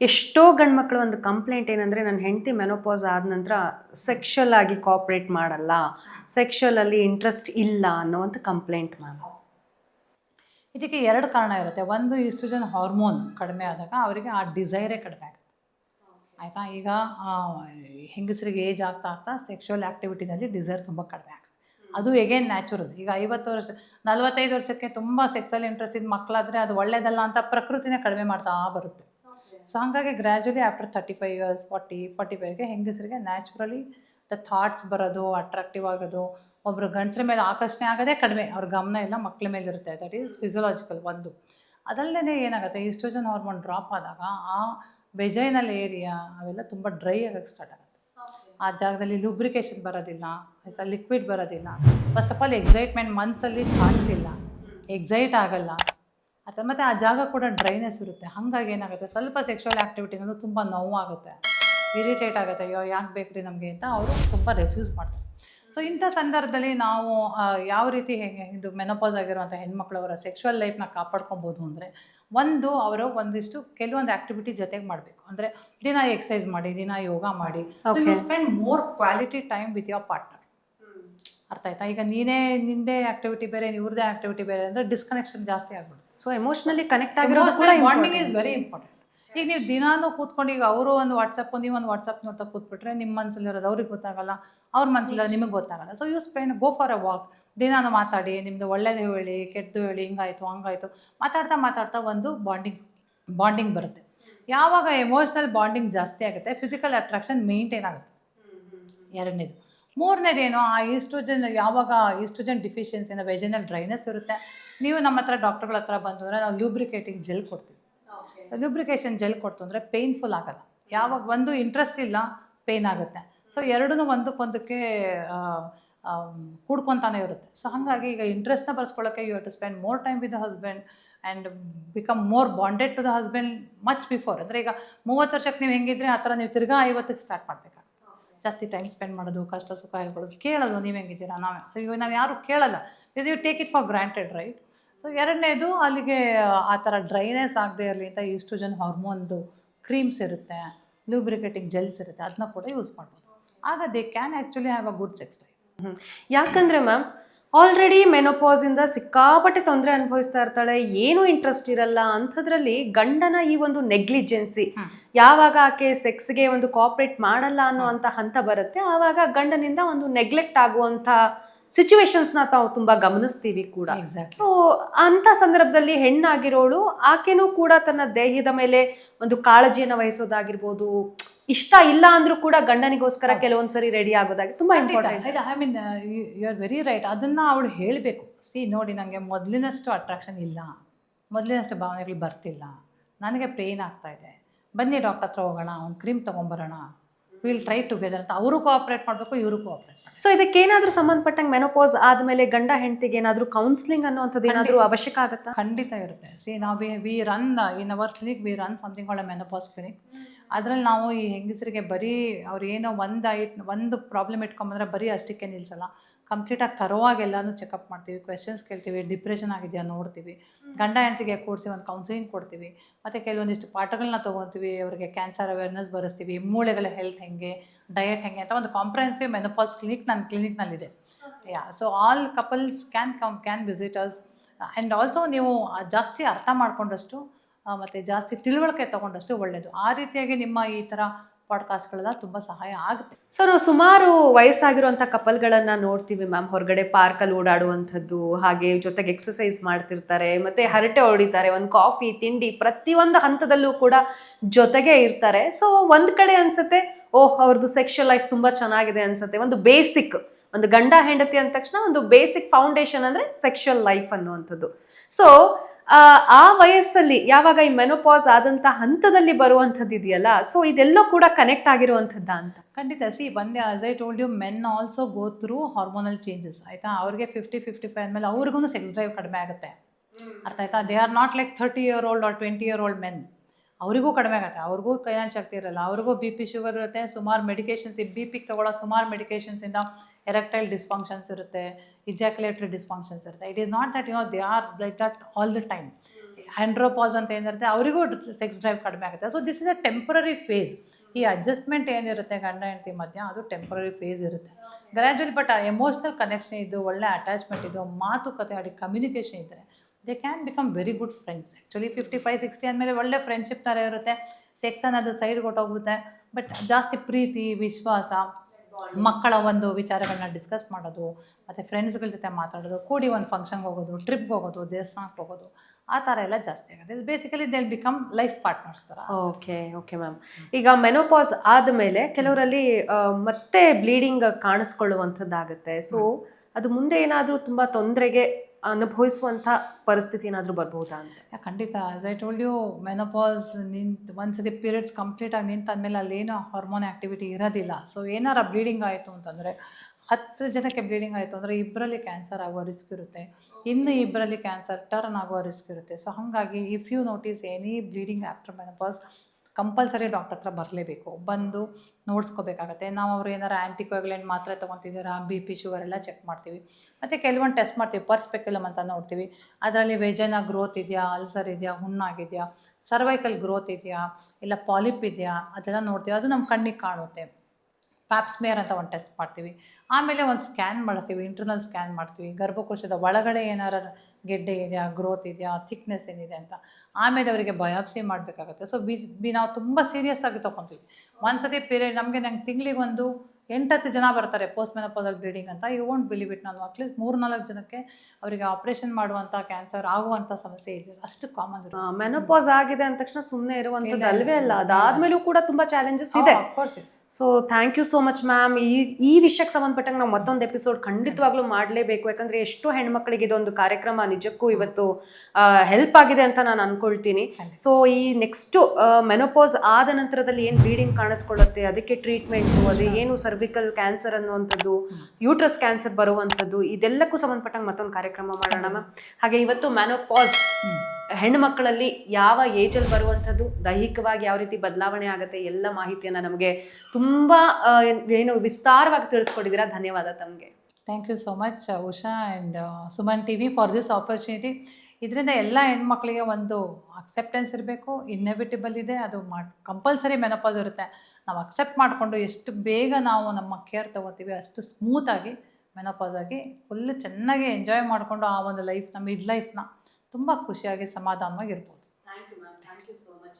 ಎಷ್ಟೋ ಗಂಡ್ಮಕ್ಳು ಒಂದು ಕಂಪ್ಲೇಂಟ್ ಏನಂದರೆ ನನ್ನ ಹೆಂಡತಿ ಮೆನೋಪಾಸ್ ಆದ ನಂತರ ಸೆಕ್ಷುವಲ್ ಆಗಿ ಕಾಪ್ರೇಟ್ ಮಾಡಲ್ಲ ಸೆಕ್ಷುವಲಲ್ಲಿ ಇಂಟ್ರೆಸ್ಟ್ ಇಲ್ಲ ಅನ್ನೋವಂಥ ಕಂಪ್ಲೇಂಟ್ ಮ್ಯಾಮ್. ಇದಕ್ಕೆ ಎರಡು ಕಾರಣ ಇರುತ್ತೆ. ಒಂದು, ಈಸ್ಟ್ರೋಜನ್ ಹಾರ್ಮೋನ್ ಕಡಿಮೆ ಆದಾಗ ಅವರಿಗೆ ಆ ಡಿಸೈರೇ ಕಡಿಮೆ ಆಗುತ್ತೆ. ಆಯಿತಾ? ಈಗ ಹೆಂಗಸರಿಗೆ ಏಜ್ ಆಗ್ತಾ ಆಗ್ತಾ ಸೆಕ್ಷುವಲ್ ಆ್ಯಕ್ಟಿವಿಟಿನಲ್ಲಿ ಡಿಸೈರ್ ತುಂಬ ಕಡಿಮೆ ಆಗುತ್ತೆ. ಅದು ಎಗೇನ್ ನ್ಯಾಚುರಲ್ ಈಗ ಐವತ್ತು ವರ್ಷ, ನಲವತ್ತೈದು ವರ್ಷಕ್ಕೆ ತುಂಬ ಸೆಕ್ಸಲ್ ಇಂಟ್ರೆಸ್ಟ್ ಇದ್ದ ಮಕ್ಕಳಾದರೆ ಅದು ಒಳ್ಳೆಯದಲ್ಲ ಅಂತ ಪ್ರಕೃತಿನೇ ಕಡಿಮೆ ಮಾಡ್ತಾ ಬರುತ್ತೆ. ಸೊ ಹಾಗಾಗಿ gradually after thirty five years forty forty ಫೈವ್ಗೆ ಹೆಂಗಸರಿಗೆ ನ್ಯಾಚುರಲಿ ದ ಥಾಟ್ಸ್ ಬರೋದು ಅಟ್ರಾಕ್ಟಿವ್ ಆಗೋದು ಒಬ್ಬರು ಗಂಡಸ್ರ ಮೇಲೆ ಆಕರ್ಷಣೆ ಆಗೋದೇ ಕಡಿಮೆ. ಅವ್ರ ಗಮನ ಎಲ್ಲ ಮಕ್ಕಳ ಮೇಲೆ ಇರುತ್ತೆ. ದಟ್ ಈಸ್ ಫಿಸಿಯಲಾಜಿಕಲ್ ಒಂದು. ಅದಲ್ಲದೆ ಏನಾಗುತ್ತೆ? ಈಸ್ಟ್ರೋಜನ್ ಹಾರ್ಮೋನ್ ಡ್ರಾಪ್ ಆದಾಗ ಆ ಬೆಜೈನಲ್ ಏರಿಯಾ ಅವೆಲ್ಲ ತುಂಬ ಡ್ರೈ ಆಗಕ್ಕೆ ಸ್ಟಾರ್ಟ್ ಆಗುತ್ತೆ. ಆ ಜಾಗದಲ್ಲಿ ಲೂಬ್ರಿಕೇಶನ್ ಬರೋದಿಲ್ಲ, ಆಯಿತಾ? ಲಿಕ್ವಿಡ್ ಬರೋದಿಲ್ಲ. ಫಸ್ಟ್ ಆಫ್ ಆಲ್ ಎಕ್ಸೈಟ್ಮೆಂಟ್ ಮನಸ್ಸಲ್ಲಿ ಥಾಟ್ಸ್ ಇಲ್ಲ. ಎಕ್ಸೈಟ್ ಆಗಲ್ಲ. ಅಥವಾ ಮತ್ತು ಆ ಜಾಗ ಕೂಡ ಡ್ರೈನೆಸ್ ಇರುತ್ತೆ. ಹಾಗಾಗಿ ಏನಾಗುತ್ತೆ? ಸ್ವಲ್ಪ ಸೆಕ್ಷುವಲ್ ಆ್ಯಕ್ಟಿವಿಟಿನಲ್ಲೂ ತುಂಬ ನೋವಾಗುತ್ತೆ. ಇರಿಟೇಟ್ ಆಗುತ್ತೆ. ಅಯ್ಯೋ ಯಾಕೆ ಬೇಕ್ರಿ ನಮಗೆ ಅಂತ ಅವರು ತುಂಬ ರೆಫ್ಯೂಸ್ ಮಾಡ್ತಾರೆ. ಸೊ ಇಂಥ ಸಂದರ್ಭದಲ್ಲಿ ನಾವು ಯಾವ ರೀತಿ ಹೆಂಗೆ ಇದು ಮೆನೋಪಾಸ್ ಆಗಿರುವಂಥ ಹೆಣ್ಮಕ್ಳವರ ಸೆಕ್ಷುವಲ್ ಲೈಫ್ನ ಕಾಪಾಡ್ಕೊಬೋದು ಅಂದರೆ ಒಂದು ಅವರು ಒಂದಿಷ್ಟು ಕೆಲವೊಂದು ಆ್ಯಕ್ಟಿವಿಟಿ ಜೊತೆಗೆ ಮಾಡಬೇಕು. ಅಂದರೆ ದಿನ ಎಕ್ಸಸೈಸ್ ಮಾಡಿ ದಿನ ಯೋಗ ಮಾಡಿ. You spend more quality time with your partner ಅರ್ಥ ಆಯ್ತಾ? ಈಗ ನೀನೇ ನಿಂದೇ ಆ್ಯಕ್ಟಿವಿಟಿ ಬೇರೆ ಇವ್ರದೇ ಆ್ಯಕ್ಟಿವಿಟಿ ಬೇರೆ ಅಂದರೆ ಡಿಸ್ಕನೆಕ್ಷನ್ ಜಾಸ್ತಿ ಆಗ್ಬಿಡುತ್ತೆ. ಸೊ ಎಮೋಷನಲಿ ಕನೆಕ್ಟ್ ಆಗಿರೋದು ಕೂಡ ಬಾಂಡಿಂಗ್ ಇಸ್ ವೆರಿ ಇಂಪಾರ್ಟೆಂಟ್ ಈಗ ನೀವು ದಿನಾನು ಕೂತ್ಕೊಂಡು ಈಗ ಅವರು ಒಂದು ವಾಟ್ಸಪ್ ನೀವು ಒಂದು ವಾಟ್ಸಪ್ ನೋಡ್ತಾ ಕೂತ್ಬಿಟ್ರೆ ನಿಮ್ಮ ಮನಸ್ಸಲ್ಲಿರೋದು ಅವ್ರಿಗೆ ಗೊತ್ತಾಗಲ್ಲ ಅವ್ರ ಮನಸ್ಸಲ್ಲಿರೋದು ನಿಮಗೆ ಗೊತ್ತಾಗಲ್ಲ. So you spend go for a walk ದಿನಾನು ಮಾತಾಡಿ ನಿಮ್ದು ಒಳ್ಳೇದು ಹೇಳಿ ಕೆಟ್ಟದು ಹೇಳಿ ಹಿಂಗಾಯ್ತು ಹಂಗಾಯ್ತು ಮಾತಾಡ್ತಾ ಮಾತಾಡ್ತಾ ಒಂದು ಬಾಂಡಿಂಗ್ ಬಾಂಡಿಂಗ್ ಬರುತ್ತೆ. ಯಾವಾಗ ಎಮೋಷ್ನಲ್ ಬಾಂಡಿಂಗ್ ಜಾಸ್ತಿ ಆಗುತ್ತೆ ಫಿಸಿಕಲ್ ಅಟ್ರಾಕ್ಷನ್ ಮೇಂಟೈನ್ ಆಗುತ್ತೆ. ಎರಡನೇದು. ಮೂರನೇದೇನು ಆ ಈಸ್ಟ್ರೋಜನ್ ಯಾವಾಗ ಈಸ್ಟ್ರೋಜನ್ ಡಿಫಿಷಿಯನ್ಸಿನ ವೆಜನಲ್ ಡ್ರೈನೆಸ್ ಇರುತ್ತೆ ನೀವು ನಮ್ಮ ಹತ್ರ ಡಾಕ್ಟರ್ಗಳ ಹತ್ರ ಬಂತು ಅಂದರೆ ನಾವು ಲ್ಯೂಬ್ರಿಕೇಟಿಂಗ್ ಜೆಲ್ ಕೊಡ್ತೀವಿ. ಲ್ಯೂಬ್ರಿಕೇಷನ್ ಜೆಲ್ ಕೊಡ್ತು ಅಂದರೆ ಪೇಯ್ನ್ಫುಲ್ ಆಗಲ್ಲ. ಯಾವಾಗ ಒಂದು ಇಂಟ್ರೆಸ್ಟ್ ಇಲ್ಲ ಪೇಯ್ನ್ ಆಗುತ್ತೆ. ಸೊ ಎರಡೂ ಒಂದಕ್ಕೊಂದಕ್ಕೆ ಕೂಡ್ಕೊತಾನೆ ಇರುತ್ತೆ. ಸೊ ಹಾಗಾಗಿ ಈಗ ಇಂಟ್ರೆಸ್ಟ್ನ ಬರ್ಸ್ಕೊಳ್ಳೋಕ್ಕೆ you have to spend more time with the husband and become more bonded to the husband much before ಅಂದರೆ ಈಗ ಮೂವತ್ತು ವರ್ಷಕ್ಕೆ ನೀವು ಹೆಂಗಿದ್ರೆ ಆ ಥರ ನೀವು ತಿರ್ಗಾ ಐವತ್ತಕ್ಕೆ ಸ್ಟಾರ್ಟ್ ಮಾಡಬೇಕಾಗುತ್ತೆ. ಜಾಸ್ತಿ ಟೈಮ್ ಸ್ಪೆಂಡ್ ಮಾಡೋದು ಕಷ್ಟ ಸುಖ ಹೇಳ್ಕೊಳ್ಳೋದು ಕೇಳೋದು ನೀವು ಹೆಂಗಿದ್ದೀರಾ? ನಾವು. ಇವಾಗ ನಾವು ಯಾರು ಕೇಳಲ್ಲ. Because you take it for granted right so ಎರಡನೇದು ಅಲ್ಲಿಗೆ ಆ ಥರ ಡ್ರೈನೆಸ್ ಆಗದೆ ಇರಲಿ ಅಂತ ಈಸ್ಟ್ರೋಜನ್ ಹಾರ್ಮೋನ್ದು ಕ್ರೀಮ್ಸ್ ಇರುತ್ತೆ ಲೂಬ್ರಿಕೇಟಿಂಗ್ ಜೆಲ್ಸ್ ಇರುತ್ತೆ ಅದನ್ನ ಕೂಡ ಯೂಸ್ ಮಾಡ್ಬೋದು. ಆಗ they can actually have a good sex life ಯಾಕಂದರೆ ಮ್ಯಾಮ್ ಆಲ್ರೆಡಿ ಮೆನೋಪಾಸ್ ಇಂದ ಸಿಕ್ಕಾಪಟ್ಟೆ ತೊಂದರೆ ಅನುಭವಿಸ್ತಾ ಇರ್ತಾಳೆ ಏನೂ ಇಂಟ್ರೆಸ್ಟ್ ಇರಲ್ಲ ಅಂಥದ್ರಲ್ಲಿ ಗಂಡನ ಈ ಒಂದು ನೆಗ್ಲಿಜೆನ್ಸಿ ಯಾವಾಗ ಆಕೆ ಸೆಕ್ಸ್ಗೆ ಒಂದು ಕಾಪರೇಟ್ ಮಾಡಲ್ಲ ಅನ್ನೋ ಅಂತ ಹಂತ ಬರುತ್ತೆ. ಆವಾಗ ಗಂಡನಿಂದ ಒಂದು ನೆಗ್ಲೆಕ್ಟ್ ಆಗುವಂಥ ಸಿಚುವೇಶನ್ಸ್ನ ತಾವು ತುಂಬ ಗಮನಿಸ್ತೀವಿ ಕೂಡ. ಸೊ ಅಂತ ಸಂದರ್ಭದಲ್ಲಿ ಹೆಣ್ಣಾಗಿರೋಳು ಆಕೆನೂ ಕೂಡ ತನ್ನ ದೇಹದ ಮೇಲೆ ಒಂದು ಕಾಳಜಿಯನ್ನು ವಹಿಸೋದಾಗಿರ್ಬೋದು. ಇಷ್ಟ ಇಲ್ಲ ಅಂದ್ರೂ ಕೂಡ ಗಂಡನಿಗೋಸ್ಕರ ಕೆಲವೊಂದ್ಸರಿ ರೆಡಿ ಆಗೋದಾಗಿ ತುಂಬಾ important I mean you are very right ಅದನ್ನು ಅವಳು ಹೇಳಬೇಕು. ಸಿ ನೋಡಿ ನನಗೆ ಮೊದಲಿನಷ್ಟು ಅಟ್ರಾಕ್ಷನ್ ಇಲ್ಲ. ಮೊದಲಿನಷ್ಟು ಭಾವನೆಗಳು ಬರ್ತಿಲ್ಲ. ನನಗೆ ಪೇಯ್ನ್ ಆಗ್ತಾ ಇದೆ. ಬನ್ನಿ ಡಾಕ್ಟರ್ ಹತ್ರ ಹೋಗೋಣ ಒಂದು ಕ್ರೀಮ್ ತೊಗೊಂಬರೋಣ. ವಿಲ್ ಟ್ರೈ ಟುಗೆದರ್ ಅಂತ ಅವರು ಕೋಆಪ್ರೇಟ್ ಮಾಡಬೇಕು ಇವರು ಕೋಆಪ್ರೇಟ್ ಸೊ ಇದಕ್ಕೇನಾದರೂ ಸಂಬಂಧಪಟ್ಟಂಗೆ ಮೆನೋಪೋಸ್ ಆದಮೇಲೆ ಗಂಡ ಹೆಂಡತಿಗೆ ಏನಾದರೂ ಕೌನ್ಸಿಲಿಂಗ್ ಅನ್ನೋಂಥದ್ದು ಏನಾದರೂ ಅವಶ್ಯಕ ಆಗುತ್ತಾ? ಖಂಡಿತ ಇರುತ್ತೆ. ಸಿ ನಾವು we we run in our clinic we run something ಒಳ್ಳೆ ಮೆನೋಪಾಸ್ ಕ್ಲಿನಿಕ್ ಅದರಲ್ಲಿ ನಾವು ಈ ಹೆಂಗಸರಿಗೆ ಬರೀ ಅವ್ರು ಏನೋ ಒಂದು ಐಟ್ ಒಂದು ಪ್ರಾಬ್ಲಮ್ ಇಟ್ಕೊಂಬಂದ್ರೆ ಬರೀ ಅಷ್ಟಕ್ಕೆ ನಿಲ್ಲಿಸಲ್ಲ ಕಂಪ್ಲೀಟಾಗಿ ತರೋವಾಗ ಎಲ್ಲನೂ ಚೆಕಪ್ ಮಾಡ್ತೀವಿ ಕ್ವೆಶನ್ಸ್ ಕೇಳ್ತೀವಿ ಡಿಪ್ರೆಷನ್ ಆಗಿದೆಯಾ ನೋಡ್ತೀವಿ. ಗಂಡ ಹೆಂಡತಿಗೆ ಕೂರಿಸಿ ಒಂದು ಕೌನ್ಸಿಲಿಂಗ್ ಕೊಡ್ತೀವಿ. ಮತ್ತು ಕೆಲವೊಂದಿಷ್ಟು ಪಾಠಗಳನ್ನ ತೊಗೊತೀವಿ ಅವರಿಗೆ ಕ್ಯಾನ್ಸರ್ ಅವೇರ್ನೆಸ್ ಬರೆಸ್ತೀವಿ ಮೂಳೆಗಳ ಹೆಲ್ತ್ ಹೆಂಗೆ ಡಯಟ್ ಹೆಂಗೆ ಅಂತ ಒಂದು ಕಾಂಪ್ರಹೆನ್ಸಿವ್ ಮೆನೋಪಾಸ್ ಕ್ಲಿನಿಕ್ ನನ್ನ ಕ್ಲಿನಿಕ್ನಲ್ಲಿದೆ yeah so all couples can come can visitors and also ನೀವು ಜಾಸ್ತಿ ಅರ್ಥ ಮಾಡ್ಕೊಂಡಷ್ಟು ಮತ್ತೆ ಜಾಸ್ತಿ ತಿಳುವಳಿಕೆ ತಗೊಂಡಷ್ಟು ಒಳ್ಳೆಯದು ಆ ರೀತಿಯಾಗಿ ನಿಮ್ಮ ಈ ಥರ ಪಾಡ್ಕಾಸ್ಟ್ಗಳೆಲ್ಲ ತುಂಬ ಸಹಾಯ ಆಗುತ್ತೆ. ಸೊ ನಾವು ಸುಮಾರು ವಯಸ್ಸಾಗಿರುವಂಥ ಕಪಲ್ಗಳನ್ನು ನೋಡ್ತೀವಿ ಮ್ಯಾಮ್. ಹೊರಗಡೆ ಪಾರ್ಕಲ್ಲಿ ಓಡಾಡುವಂಥದ್ದು, ಹಾಗೆ ಜೊತೆಗೆ ಎಕ್ಸಸೈಸ್ ಮಾಡ್ತಿರ್ತಾರೆ, ಮತ್ತು ಹರಟೆ ಹೊಡಿತಾರೆ, ಒಂದು ಕಾಫಿ ತಿಂಡಿ ಪ್ರತಿಯೊಂದು ಹಂತದಲ್ಲೂ ಕೂಡ ಜೊತೆಗೆ ಇರ್ತಾರೆ. ಸೊ ಒಂದು ಕಡೆ ಅನಿಸುತ್ತೆ, ಓಹ್ ಅವ್ರದ್ದು ಸೆಕ್ಷುವಲ್ ಲೈಫ್ ತುಂಬ ಚೆನ್ನಾಗಿದೆ ಅನ್ಸುತ್ತೆ. ಒಂದು ಬೇಸಿಕ್ ಒಂದು ಗಂಡ ಹೆಂಡತಿ ಅಂದ ತಕ್ಷಣ ಒಂದು ಬೇಸಿಕ್ ಫೌಂಡೇಶನ್ ಅಂದರೆ ಸೆಕ್ಷುವಲ್ ಲೈಫ್ ಅನ್ನುವಂಥದ್ದು. ಸೊ ಆ ವಯಸ್ಸಲ್ಲಿ ಯಾವಾಗ ಈ ಮೆನೋಪಾಸ್ ಆದಂತ ಹಂತದಲ್ಲಿ ಬರುವಂಥದ್ದು ಇದೆಯಲ್ಲ ಸೊ ಇದೆಲ್ಲೋ ಕೂಡ ಕನೆಕ್ಟ್ ಆಗಿರುವಂಥದ್ದ ಅಂತ? ಖಂಡಿತ. ಸಿ ಬಂದೆ as I told you men also go through hormonal changes ಆಯ್ತಾ? ಅವ್ರಿಗೆ ಫಿಫ್ಟಿ ಫಿಫ್ಟಿ ಫೈವ್ ಮೇಲೆ ಅವ್ರಿಗೂ ಸೆಕ್ಸ್ ಡ್ರೈವ್ ಕಡಿಮೆ ಆಗುತ್ತೆ. ಅರ್ಥ ಆಯ್ತಾ? They are not like thirty year old or twenty year old men ಅವರಿಗೂ ಕಡಿಮೆ ಆಗುತ್ತೆ. ಅವ್ರಿಗೂ ಕೈಯಾನ ಶಕ್ತಿ ಇರಲ್ಲ. ಅವ್ರಿಗೂ ಬಿ ಪಿ ಶುಗರ್ ಇರುತ್ತೆ. ಸುಮಾರು ಮೆಡಿಕೇಶನ್ಸ್ ಈ ಬಿ ಪಿಗೆ ತಗೊಳ್ಳೋ ಸುಮಾರು ಮೆಡಿಕೇಶನ್ಸಿಂದ ಎರೆಕ್ಟೈಲ್ ಡಿಸ್ಫಂಕ್ಷನ್ಸ್ ಇರುತ್ತೆ ಇಜಾಕ್ಯುಲೇಟರಿ ಡಿಸ್ಫಂಕ್ಷನ್ಸ್ ಇರುತ್ತೆ. It is not that you know they are like that all the time andropause ಅಂತ ಏನಿರುತ್ತೆ, ಅವರಿಗೂ ಸೆಕ್ಸ್ ಡ್ರೈವ್ ಕಡಿಮೆ ಆಗುತ್ತೆ. So this is a temporary phase ಈ ಅಡ್ಜಸ್ಟ್ಮೆಂಟ್ ಏನಿರುತ್ತೆ ಗಂಡ, ಹೆಂಡತಿ ಮಧ್ಯ, ಅದು ಟೆಂಪರರಿ ಫೇಸ್ ಇರುತ್ತೆ. ಗ್ರ್ಯಾಜುವಲಿ ಬಟ್ ಆ ಎಮೋಷ್ನಲ್ ಕನೆಕ್ಷನ್ ಇದ್ದು ಒಳ್ಳೆ ಅಟ್ಯಾಚ್ಮೆಂಟ್ ಇದು, ಮಾತುಕತೆ ಆಡಿ ಕಮ್ಯುನಿಕೇಷನ್ ಇದ್ದರೆ they can become very good friends actually fifty five sixty ಅಂದಮೇಲೆ ಒಳ್ಳೆ ಫ್ರೆಂಡ್ಶಿಪ್ ಥರ ಇರುತ್ತೆ. ಸೆಕ್ಸ್ ಅನ್ನೋದು ಸೈಡ್ ಕೊಟ್ಟೋಗುತ್ತೆ ಬಟ್ ಜಾಸ್ತಿ ಪ್ರೀತಿ, ವಿಶ್ವಾಸ ಮಕ್ಕಳ ಒಂದು ವಿಚಾರಗಳನ್ನ ಡಿಸ್ಕಸ್ ಮಾಡೋದು ಮತ್ತು ಫ್ರೆಂಡ್ಸ್ಗಳ ಜೊತೆ ಮಾತಾಡೋದು ಕೂಡಿ ಒಂದು ಫಂಕ್ಷನ್ಗೆ ಹೋಗೋದು ಟ್ರಿಪ್ಗೆ ಹೋಗೋದು ದೇವಸ್ಥಾನಕ್ಕೆ ಹೋಗೋದು ಆ ಥರ ಎಲ್ಲ ಜಾಸ್ತಿ ಆಗುತ್ತೆ. Basically they'll become life partners ಥರ ಓಕೆ ಓಕೆ ಮ್ಯಾಮ್ ಈಗ ಮೆನೋಪಾಸ್ ಆದಮೇಲೆ ಕೆಲವರಲ್ಲಿ ಮತ್ತೆ ಬ್ಲೀಡಿಂಗ್ ಕಾಣಿಸ್ಕೊಳ್ಳುವಂಥದ್ದಾಗುತ್ತೆ. ಸೊ ಅದು ಮುಂದೆ ಏನಾದರೂ ತುಂಬ ತೊಂದರೆಗೆ ಅನುಭವಿಸುವಂಥ ಪರಿಸ್ಥಿತಿ ಏನಾದರೂ ಬರ್ಬೋದಾ ಅಂತ? ಖಂಡಿತ. As I told you menopause ನಿಂತು ಒಂದ್ಸತಿ ಪೀರಿಯಡ್ಸ್ ಕಂಪ್ಲೀಟಾಗಿ ನಿಂತಾದ್ಮೇಲೆ ಅಲ್ಲೇನು ಹಾರ್ಮೋನ್ ಆ್ಯಕ್ಟಿವಿಟಿ ಇರೋದಿಲ್ಲ. ಸೊ ಏನಾರ ಬ್ಲೀಡಿಂಗ್ ಆಯಿತು ಅಂತಂದರೆ, ಹತ್ತು ಜನಕ್ಕೆ ಬ್ಲೀಡಿಂಗ್ ಆಯಿತು ಅಂದರೆ ಇಬ್ಬರಲ್ಲಿ ಕ್ಯಾನ್ಸರ್ ಆಗುವ ರಿಸ್ಕ್ ಇರುತ್ತೆ. ಇನ್ನು ಇಬ್ಬರಲ್ಲಿ ಕ್ಯಾನ್ಸರ್ ಟರ್ನ್ ಆಗುವ ರಿಸ್ಕ್ ಇರುತ್ತೆ. ಸೊ ಹಾಗಾಗಿ if you notice any bleeding after menopause compulsory doctor ಹತ್ರ ಬರಲೇಬೇಕು. ಬಂದು ನೋಡಿಸ್ಕೋಬೇಕಾಗತ್ತೆ. ನಾವು ಅವ್ರು ಏನಾರು ಆ್ಯಂಟಿಕೋಗ್ಲೆಂಟ್ ಮಾತ್ರೆ ತೊಗೊತಿದ್ದೀರಾ, ಬಿ ಪಿ ಶುಗರ್ ಎಲ್ಲ ಚೆಕ್ ಮಾಡ್ತೀವಿ. ಮತ್ತು ಕೆಲವೊಂದು ಟೆಸ್ಟ್ ಮಾಡ್ತೀವಿ. ಪರ್ಸ್ಪೆಕ್ಯುಲಮ್ ಅಂತ ನೋಡ್ತೀವಿ. ಅದರಲ್ಲಿ ವೆಜನ ಗ್ರೋತ್ ಇದೆಯಾ, ಅಲ್ಸರ್ ಇದೆಯಾ ಹುಣ್ಣಾಗಿದೆಯಾ ಸರ್ವೈಕಲ್ ಗ್ರೋತ್ ಇದೆಯಾ, ಇಲ್ಲ ಪಾಲಿಪ್ ಇದೆಯಾ, ಅದೆಲ್ಲ ನೋಡ್ತೀವಿ. ಅದು ನಮ್ಮ ಕಣ್ಣಿಗೆ ಕಾಣುತ್ತೆ. ಪ್ಯಾಪ್ಸ್ಮೇರ್ ಅಂತ ಒಂದು ಟೆಸ್ಟ್ ಮಾಡ್ತೀವಿ. ಆಮೇಲೆ ಒಂದು ಸ್ಕ್ಯಾನ್ ಮಾಡ್ತೀವಿ ಇಂಟರ್ನಲ್ ಸ್ಕ್ಯಾನ್ ಮಾಡ್ತೀವಿ. ಗರ್ಭಕೋಶದ ಒಳಗಡೆ ಏನಾರ ಗೆಡ್ಡೆ ಇದೆಯಾ ಗ್ರೋತ್ ಇದೆಯಾ ಥಿಕ್ನೆಸ್ ಏನಿದೆ ಅಂತ. ಆಮೇಲೆ ಅವರಿಗೆ ಬಯಾಪ್ಸಿ ಮಾಡಬೇಕಾಗುತ್ತೆ. ಸೊ ಬಿ ಬಿ, ನಾವು ತುಂಬ ಸೀರಿಯಸ್ ಆಗಿ ತೊಗೊತೀವಿ ಒಂದ್ಸತಿ ಪೀರಿಯಡ್ ನಮಗೆ ನಂಗೆ ತಿಂಗಳಿಗೆ ಒಂದು ಎಂಟತ್ತು ಜನ ಬರ್ತಾರೆ ಪೋಸ್ಟ್ ಮೆನೋಪಾಸಲ್ ಬ್ಲೀಡಿಂಗ್ ಅಂತ. ಯು ವೋಂಟ್ ಬಿಲೀವ್ ಇಟ್ ನಾನು. ಅಟ್ಲೀಸ್ಟ್ ಮೂರು ನಾಲ್ಕು ಜನಕ್ಕೆ ಅವರಿಗೆ ಆಪರೇಷನ್ ಮಾಡುವಂಥ ಕ್ಯಾನ್ಸರ್ ಆಗುವಂಥ ಸಮಸ್ಯೆ ಇದೆ. ಅಷ್ಟು ಕಾಮನ್ ಮೆನೋಪಾಸ್ ಆಗಿದೆ ಅಂದ ತಕ್ಷಣ ಸುಮ್ಮನೆ ಇರುವಂಥದ್ದು ಅಲ್ವೇ ಅಲ್ಲ. ಅದಾದ್ಮೇಲೂ ಕೂಡ ತುಂಬಾ ಚಾಲೆಂಜಸ್ ಇದೆ. So thank you so much ma'am ಈ ಈ ವಿಷಯಕ್ಕೆ ಸಂಬಂಧಪಟ್ಟಂಗೆ ನಾವು ಮತ್ತೊಂದು ಎಪಿಸೋಡ್ ಖಂಡಿತವಾಗ್ಲೂ ಮಾಡಲೇಬೇಕು. ಯಾಕಂದ್ರೆ ಎಷ್ಟೋ ಹೆಣ್ಮಕ್ಳಿಗೆ ಇದೊಂದು ಕಾರ್ಯಕ್ರಮ ನಿಜಕ್ಕೂ ಇವತ್ತು ಹೆಲ್ಪ್ ಆಗಿದೆ ಅಂತ ನಾನು ಅಂದ್ಕೊಳ್ತೀನಿ ಸೊ ಈ ನೆಕ್ಸ್ಟ್ ಮೆನೋಪಾಸ್ ಆದ ನಂತರದಲ್ಲಿ ಏನು ಬ್ಲೀಡಿಂಗ್ ಕಾಣಿಸ್ಕೊಳ್ಳುತ್ತೆ ಅದಕ್ಕೆ ಟ್ರೀಟ್ಮೆಂಟು ಅದು ಏನು ಸರ್ವಿಕಲ್ ಕ್ಯಾನ್ಸರ್ ಅನ್ನುವಂಥದ್ದು ಯೂಟ್ರಸ್ ಕ್ಯಾನ್ಸರ್ ಬರುವಂಥದ್ದು ಇದೆಲ್ಲಕ್ಕೂ ಸಂಬಂಧಪಟ್ಟಂಗೆ ಮತ್ತೊಂದು ಕಾರ್ಯಕ್ರಮ ಮಾಡೋಣ ಮ್ಯಾಮ್ ಹಾಗೆ ಇವತ್ತು ಮ್ಯಾನೋಪಾಸ್ ಹೆಣ್ಣು ಮಕ್ಕಳಲ್ಲಿ ಯಾವ ಏಜಲ್ಲಿ ಬರುವಂಥದ್ದು ದೈಹಿಕವಾಗಿ ಯಾವ ರೀತಿ ಬದಲಾವಣೆ ಆಗುತ್ತೆ ಎಲ್ಲ ಮಾಹಿತಿಯನ್ನು ನಮಗೆ ತುಂಬ ಏನು ವಿಸ್ತಾರವಾಗಿ ತಿಳಿಸ್ಕೊಟ್ಟಿದ್ದೀರಾ. ಧನ್ಯವಾದ ತಮಗೆ. Thank you so much Usha and Suman T V for this opportunity ಇದರಿಂದ ಎಲ್ಲ ಹೆಣ್ಮಕ್ಳಿಗೆ ಒಂದು ಅಕ್ಸೆಪ್ಟೆನ್ಸ್ ಇರಬೇಕು ಇನ್ನೆವಿಟಬಲ್ ಇದೆ. ಅದು ಮಾಡಿ ಕಂಪಲ್ಸರಿ ಮೆನಪಾಸ್ ಇರುತ್ತೆ. ನಾವು ಅಕ್ಸೆಪ್ಟ್ ಮಾಡಿಕೊಂಡು ಎಷ್ಟು ಬೇಗ ನಾವು ನಮ್ಮ ಕೇರ್ ತೊಗೋತೀವಿ, ಅಷ್ಟು ಸ್ಮೂತಾಗಿ ಮೆನಪಾಸ್ ಆಗಿ ಫುಲ್ ಚೆನ್ನಾಗಿ ಎಂಜಾಯ್ ಮಾಡಿಕೊಂಡು ಆ ಒಂದು ಲೈಫ್ನ ಮಿಡ್ ಲೈಫ್ನ ತುಂಬ ಖುಷಿಯಾಗಿ ಸಮಾಧಾನವಾಗಿ ಇರ್ಬೋದು. Thank you ma'am thank you so much